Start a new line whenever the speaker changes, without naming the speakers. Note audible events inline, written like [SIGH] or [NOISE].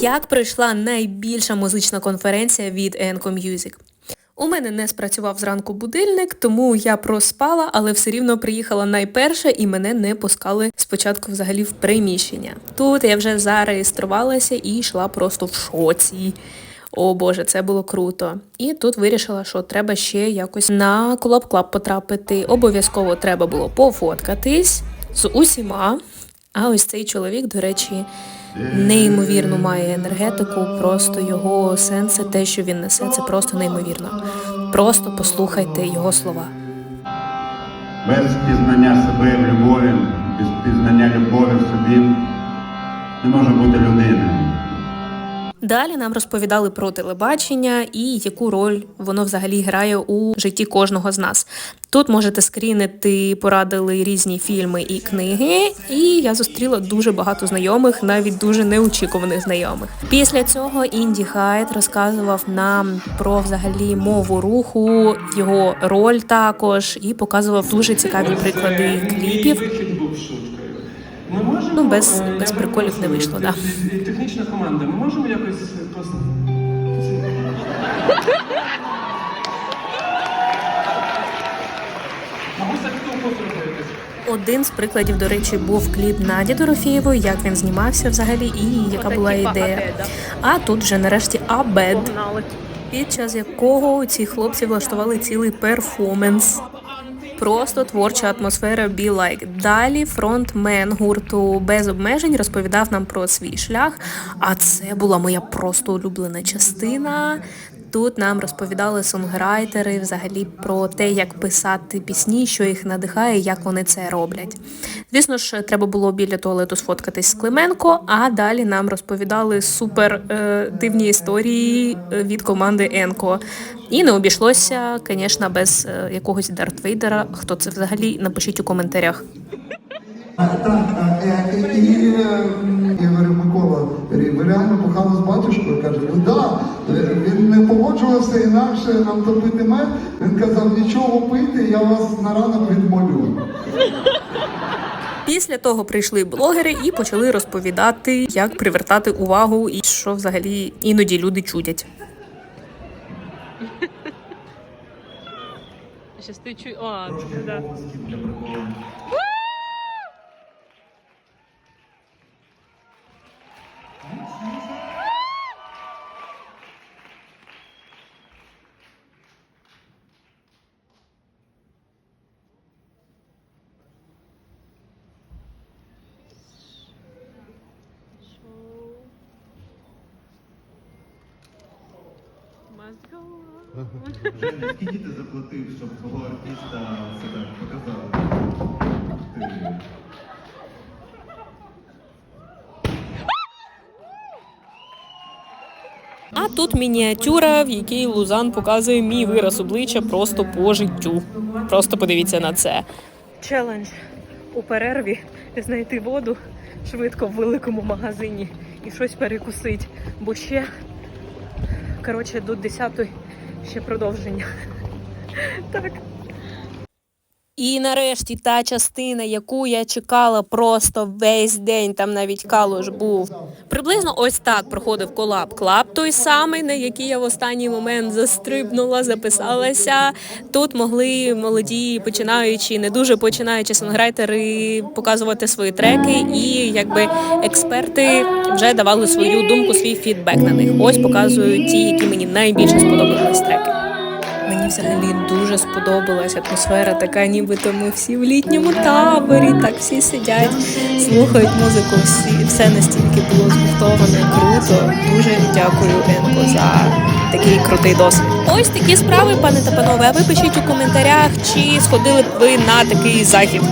Як пройшла найбільша музична конференція від Enco Music? У мене не спрацював зранку будильник, тому я проспала, але все рівно приїхала найперша і мене не пускали спочатку взагалі в приміщення. Тут я вже зареєструвалася і йшла просто в шоці. О Боже, це було круто. І тут вирішила, що треба ще якось на Club потрапити. Обов'язково треба було пофоткатись з усіма. А ось цей чоловік, до речі, неймовірно має енергетику, просто його сенси, те, що він несе, це просто неймовірно. Просто послухайте його слова.
Без пізнання себе в любові, без пізнання любові в собі не може бути людини.
Далі нам розповідали про телебачення і яку роль воно взагалі грає у житті кожного з нас. Тут можете скрінити, порадили різні фільми і книги, і я зустріла дуже багато знайомих, навіть дуже неочікуваних знайомих. Після цього Інді Хайт розказував нам про взагалі мову руху, його роль також, і показував дуже цікаві приклади кліпів.
Вихід був шуткою. Ми можемо,
Ну, без- без приколів не вийшло, да.
Технічна команда. Ми можемо якось е, просто.
Один з прикладів, до речі, був кліп Наді Дорофєєвої, як він знімався взагалі і яка була ідея. А тут вже нарешті Абед, під час якого ці хлопці влаштували цілий перформанс. Просто творча атмосфера Be Like. Далі фронтмен гурту без обмежень розповідав нам про свій шлях. А це була моя просто улюблена частина. Тут нам розповідали сонграйтери взагалі про те, як писати пісні, що їх надихає, як вони це роблять. Звісно ж, треба було біля туалету сфоткатись з Клименко, а далі нам розповідали супер е, дивні історії е, від команди Енко. І не обійшлося, звісно, без е, якогось Дарт Вейдера. Хто це взагалі? Напишіть у коментарях.
Так, і, і, я говорю, Микола, ви реально бухали з батюшкою? Каже, ну да, він не погоджувався інакше нам топити мед. Він казав, нічого пити, я вас на ранок відмолю.
Після того прийшли блогери і почали розповідати, як привертати увагу і що взагалі іноді люди чудять.
Щас ти чу... А, да. Must go on.
Женя, скільки ти заплатив, щоб свого артиста себе показали? Ти...
А тут мініатюра, в якій Лузан показує мій вираз обличчя просто по життю. Просто подивіться на це. Челендж у перерві знайти воду швидко в великому магазині і щось перекусити. Бо ще, коротше, до 10 ще продовження. [LAUGHS] Так. І нарешті та частина, яку я чекала просто весь день, там навіть калуш був. Приблизно ось так проходив колаб клаб, той самий, на який я в останній момент застрибнула, записалася. Тут могли молоді, починаючі, не дуже починаючі сонграйтери показувати свої треки, і якби експерти вже давали свою думку, свій фідбек на них. Ось показую ті, які мені найбільше сподобались треки. Взагалі дуже сподобалась атмосфера, така нібито ми всі в літньому таборі, так всі сидять, слухають музику, всі все настільки було згуртоване, круто. Дуже дякую Енко за такий крутий досвід. Ось такі справи, пане та панове. А ви пишіть у коментарях, чи сходили б ви на такий захід.